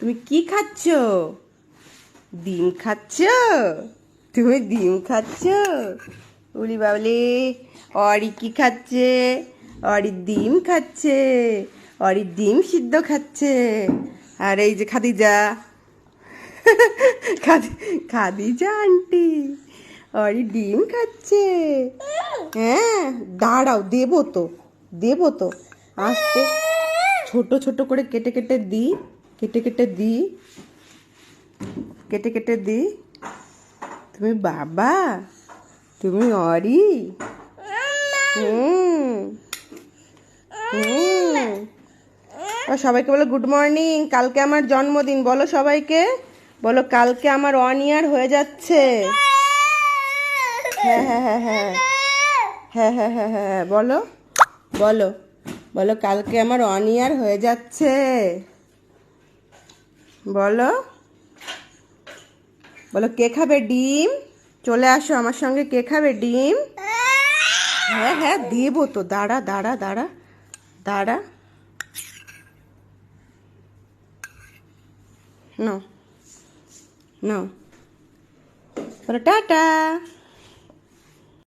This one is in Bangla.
তুমি কি খাচ্ছ? ডিম খাচ্ছ? তুমি ডিম খাচ্ছ? উলি বাবলি, অরি কি খাচ্ছে? অরি ডিম খাচ্ছে। অরি ডিম সিদ্ধ খাচ্ছে। আর এই যে খাদিজা। খাদি, খাদিজা আন্টি, অরি ডিম খাচ্ছে। হ্যাঁ দাঁড়াও, দেবো তো দেবো তো। আস্তে, ছোট ছোট করে কেটে কেটে দিই। কেটে কেটে দিই কেটে কেটে দিই তুমি বাবা, তুমি অরি। সবাইকে বলো গুড মর্নিং কালকে আমার জন্মদিন, বলো সবাইকে। বলো কালকে আমার ওয়ান ইয়ার হয়ে যাচ্ছে। হ্যাঁ হ্যাঁ হ্যাঁ হ্যাঁ। হ্যাঁ হ্যাঁ হ্যাঁ হ্যাঁ হ্যাঁ বলো। বলো বলো কালকে আমার ওয়ান ইয়ার হয়ে যাচ্ছে। বলো। বলো, কে খাবে ডিম? চলে আসো আমার সঙ্গে, কে খাবে ডিম? হ্যাঁ হ্যাঁ দেবো তো, দাঁড়া দাঁড়া দাঁড়া দাঁড়া। নো নো বলো, টাটা।